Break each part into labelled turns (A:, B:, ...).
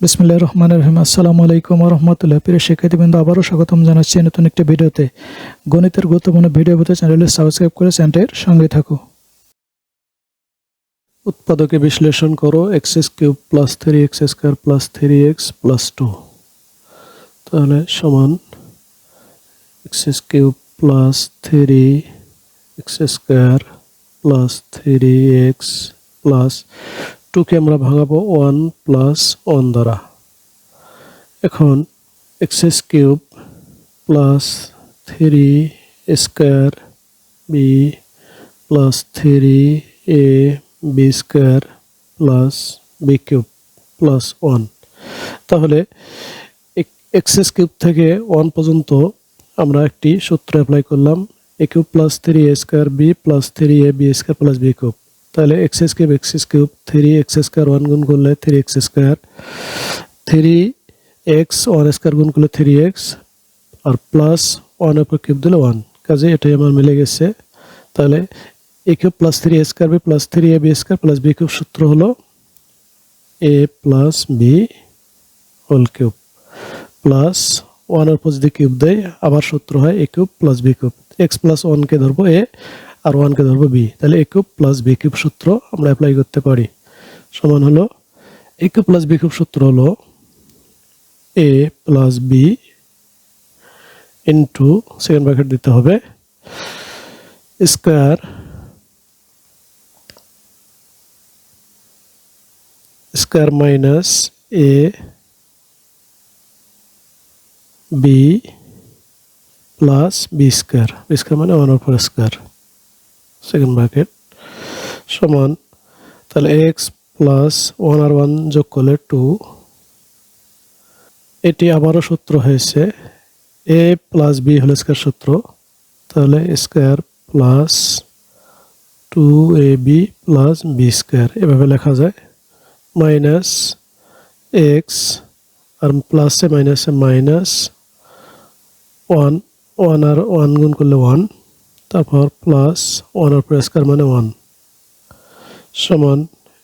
A: বিসমিল্লাহ রহমান রহিম। আসসালামু আলাইকুম রহমতুল্লাহ। প্রিয় শিক্ষার্থীবৃন্দ, আবারও স্বাগতম জানাচ্ছি নতুন একটি ভিডিওতে। গণিতের গুরুত্বপূর্ণ ভিডিও পেতে চ্যানেলটি সাবস্ক্রাইব করে চ্যানেলের সঙ্গে থাকো। উৎপাদকে বিশ্লেষণ করো x s cube plus three x square plus three x plus two তাহলে সমান x s cube plus three x square plus three x plus টুকে আমরা ভাঙাবো ওয়ান প্লাস ওয়ান দ্বারা। এখন x s cube plus three square b plus three a b square plus b cube plus one. তাহলে x s cube থেকে one পর্যন্ত আমরা একটি সূত্র অ্যাপ্লাই করলাম, a cube plus three a square b plus three a b square plus b cube. তাহলে x cube x cube three x square one গুণ করলে three x square three x one square গুণ করলে three x আর plus ওয়ানের উপর cube দিলে one কাজে এটাই আমার মিলে গেছে। তাহলে a cube plus three a square b plus three a b square plus b cube সূত্র হলো a plus b whole cube plus ওয়ানের উপর যদি কিউব দেয়, আবার সূত্র হয় a cube plus b cube x plus ওয়ানকে ধরবো এ আর ওয়ানকে ধরবো বি। তাহলে a cube plus b cube সূত্র আমরা অ্যাপ্লাই করতে পারি। সমান হলো a cube plus b cube সূত্র হলো a plus b into second bracket দিতে হবে square square minus a b plus b square b square মানে ওয়ান ওপর স্কোয়ার সেকেন্ড ব্র্যাকেট সমান, তাহলে এক্স প্লাস ওয়ান আর ওয়ান যোগ করলে টু এটি আবারও সূত্র হয়েছে a plus b whole square সূত্র, তাহলে square plus two a b plus b square এভাবে লেখা যায় মাইনাস এক্স আর প্লাসে মাইনাসে মাইনাস ওয়ান ওয়ান আর ওয়ান গুণ করলে ওয়ান তারপর প্লাস ওয়ান আর স্কোয়ার মানে ওয়ান সমান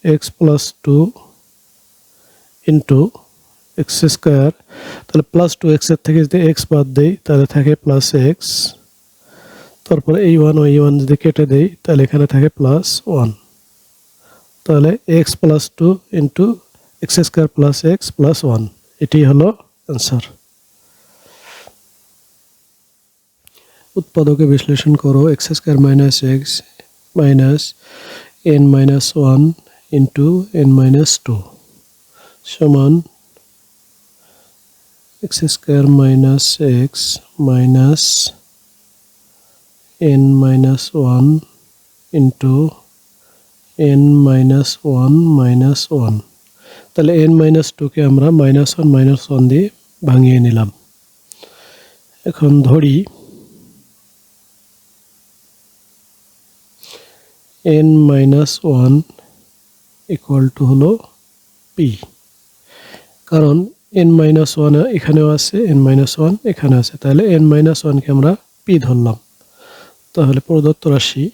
A: x plus two into x square তাহলে প্লাস টু এক্সের থেকে যদি এক্স বাদ দেই, তাহলে থাকে প্লাস এক্স তারপরে এই ওয়ান ওই ওয়ান যদি কেটে দেই, তাহলে এখানে থাকে প্লাস ওয়ান তাহলে x plus two into x square plus x plus one এটি হলো অ্যান্সার উৎপাদকে বিশ্লেষণ করো x square minus x minus n minus one into n minus two সমান x square minus x minus n minus one into n minus one minus one তাহলে n minus টুকে আমরা minus one minus one দিয়ে ভাঙিয়ে নিলাম। এখন ধরি n minus one equal to হলো পি কারণ এন মাইনাস ওয়ান এখানেও আছে এন মাইনাস ওয়ান এখানে আছে। তাহলে এন মাইনাস ওয়ানকে আমরা পি ধরলাম। তাহলে প্রদত্ত রাশি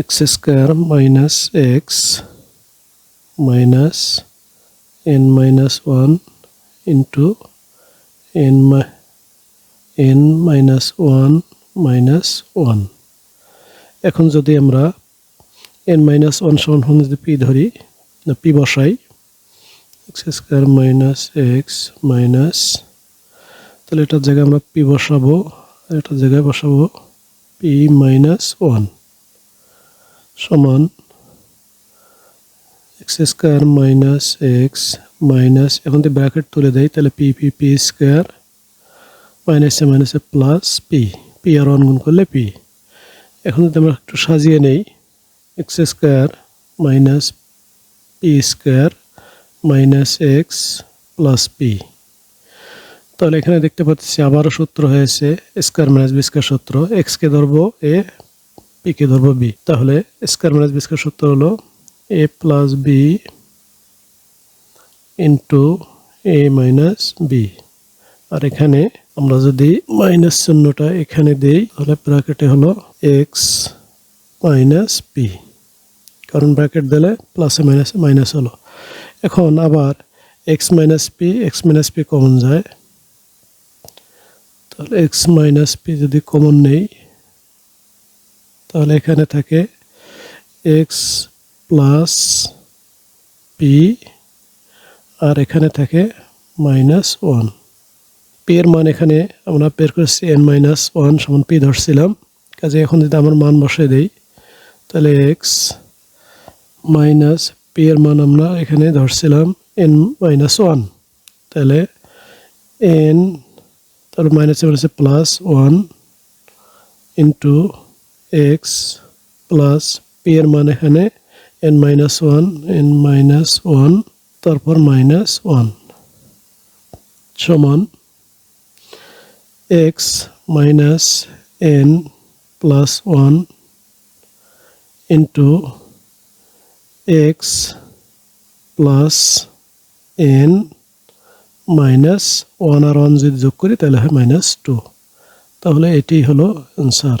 A: x square minus x minus n minus one into n n minus one minus one এখন যদি আমরা এন মাইনাস ওয়ান সমান সমান যদি পি ধরি, না পি বসাই x square minus x minus তাহলে এটার জায়গায় আমরা পি বসাবো, আর এটার জায়গায় বসাবো পি মাইনাস ওয়ান সমান x square minus x minus এখন যদি ব্র্যাকেট তুলে দেয় তাহলে পি পি পি স্কোয়ার মাইনাসে মাইনাসে প্লাস পি পি আর ওয়ান গুণ করলে পি এখন যদি আমরা একটু সাজিয়ে নেই x square minus p square minus x plus p তাহলে এখানে দেখতে পাচ্ছি আবারও সূত্র হয়েছে স্কোয়ার মাইনাস বি স্কোয়ার সূত্র। এক্সকে ধরবো এ পিকে ধরবো বি তাহলে স্কোয়ার মাইনাস বি স্কোয়ার সূত্র হলো a plus b into a minus b. আর এখানে আমরা যদি মাইনাস চিহ্নটা এখানে দেই, তাহলে ব্র্যাকেটে হলো এক্স মাইনাস পি কারণ ব্র্যাকেট দিলে প্লাসে মাইনাসে মাইনাস হলো। এখন আবার x minus p x minus p common যায়। তাহলে এক্স মাইনাস পি যদি কমন নেই, তাহলে এখানে থাকে এক্স প্লাস পি আর এখানে থাকে মাইনাস ওয়ান পি এর মান এখানে আমরা বের করেছি এন মাইনাস ওয়ান সমান পি ধরছিলাম। কাজে এখন যদি আমার মান বসে দেই, তাহলে এক্স মাইনাস পি এর মান আমরা এখানে ধরছিলাম এন মাইনাস ওয়ান তাহলে এন তাহলে মাইনাসে মাইনাসে plus one into x plus p এর মান এখানে n minus one n minus one তারপর মাইনাস ওয়ান সমান x minus n plus one into x plus n minus one আর ওয়ান যদি যোগ করি, তাহলে হয় মাইনাস টু তাহলে এটি হলো অ্যান্সার